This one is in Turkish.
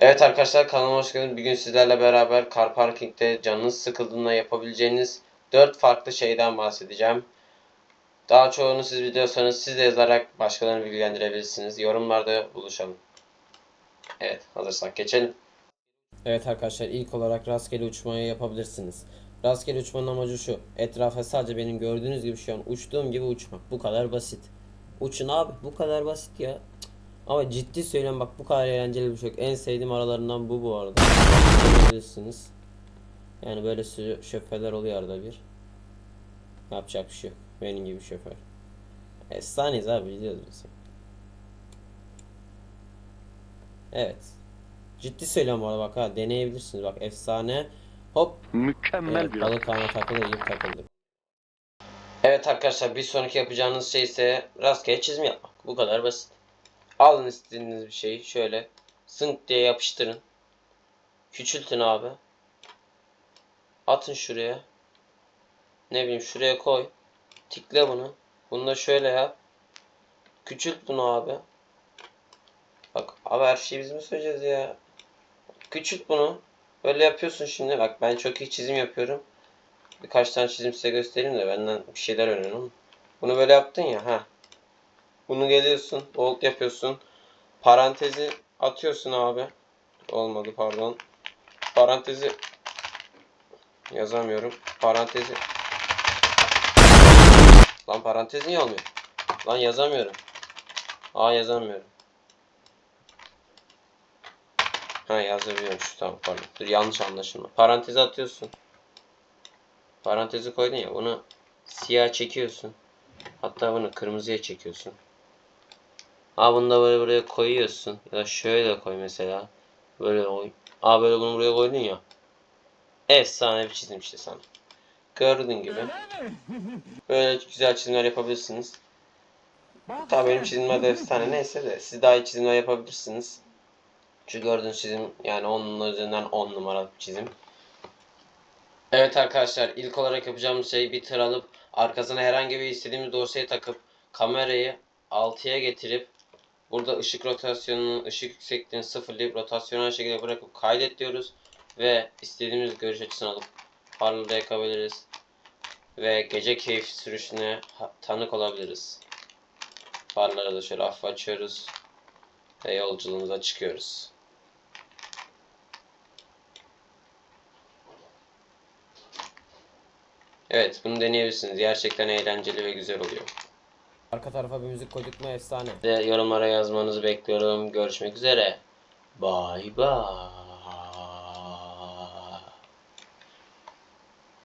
Evet arkadaşlar kanalıma hoş geldiniz. Bugün sizlerle beraber car parking'de canınız sıkıldığında yapabileceğiniz 4 farklı şeyden bahsedeceğim. Daha çoğunu siz biliyorsanız siz de yazarak başkalarını bilgilendirebilirsiniz. Yorumlarda buluşalım. Evet hazırsak geçelim. Evet arkadaşlar ilk olarak rastgele uçmayı yapabilirsiniz. Rastgele uçmanın amacı şu. Etrafa sadece benim gördüğünüz gibi şu an uçtuğum gibi uçmak. Bu kadar basit. Uçun abi bu kadar basit ya. Ama ciddi söylüyorum bak bu kadar eğlenceli bir şey yok. En sevdiğim aralarından bu bu arada. Bilirsiniz. Yani böyle şoförler oluyor arada bir. Yapacak bir şey yok. Benim gibi şoför. Efsaneyiz abi biliyoruz biz. Evet. Ciddi söylüyorum bu arada bak ha deneyebilirsiniz bak efsane. Hop Mükemmel Evet, bir balık ağına takılı gibi takıldık. Evet arkadaşlar bir sonraki yapacağınız şey ise rastgele çizim yapmak. Bu kadar basit. Alın istediğiniz bir şeyi şöyle sınk diye yapıştırın. Küçültün abi. Atın şuraya. Ne bileyim şuraya koy. Tikle bunu. Bunu da şöyle yap. Küçült bunu abi. Bak abi her şeyi biz mi söyleyeceğiz ya? Küçült bunu. Böyle yapıyorsun şimdi. Bak ben çok iyi çizim yapıyorum. Birkaç tane çizim size göstereyim de benden bir şeyler öğrenin. Bunu böyle yaptın ya. ha. Bunu geliyorsun. Bold yapıyorsun. Parantezi atıyorsun abi. Olmadı pardon. Parantezi yazamıyorum. Parantezi Lan parantez niye olmuyor? Lan yazamıyorum. Aa yazamıyorum. Ha yazabiliyormuş. Tamam pardon. Dur yanlış anlaşılma. Parantezi atıyorsun. Parantezi koydun ya. Bunu siyah çekiyorsun. Hatta bunu kırmızıya çekiyorsun. Aa bunu da böyle buraya koyuyorsun. Ya da şöyle koy mesela. Böyle koy. Aa böyle bunu buraya koydun ya. Efsane bir çizim işte sana. Gördüğün gibi. Böyle güzel çizimler yapabilirsiniz. Tabii benim çizimler de efsane neyse de siz daha iyi çizimler yapabilirsiniz. Şu gördüğünüz çizim yani onun üzerinden 10 numara bir çizim. Evet arkadaşlar ilk olarak yapacağımız şey bir tır alıp arkasına herhangi bir istediğimiz dosyayı takıp kamerayı 6'ya getirip burada ışık rotasyonunu, ışık yüksekliğini sıfırlayıp rotasyonel şekilde bırakıp kaydet diyoruz ve istediğimiz görüş açısını alıp farları yakabiliriz ve gece keyif sürüşüne tanık olabiliriz. Farları da şöyle hafif açıyoruz ve yolculuğumuza çıkıyoruz. Evet bunu deneyebilirsiniz. Gerçekten eğlenceli ve güzel oluyor. Arka tarafa bir müzik koyduk mu efsane. Ve yorumlara yazmanızı bekliyorum. Görüşmek üzere. Bye bye.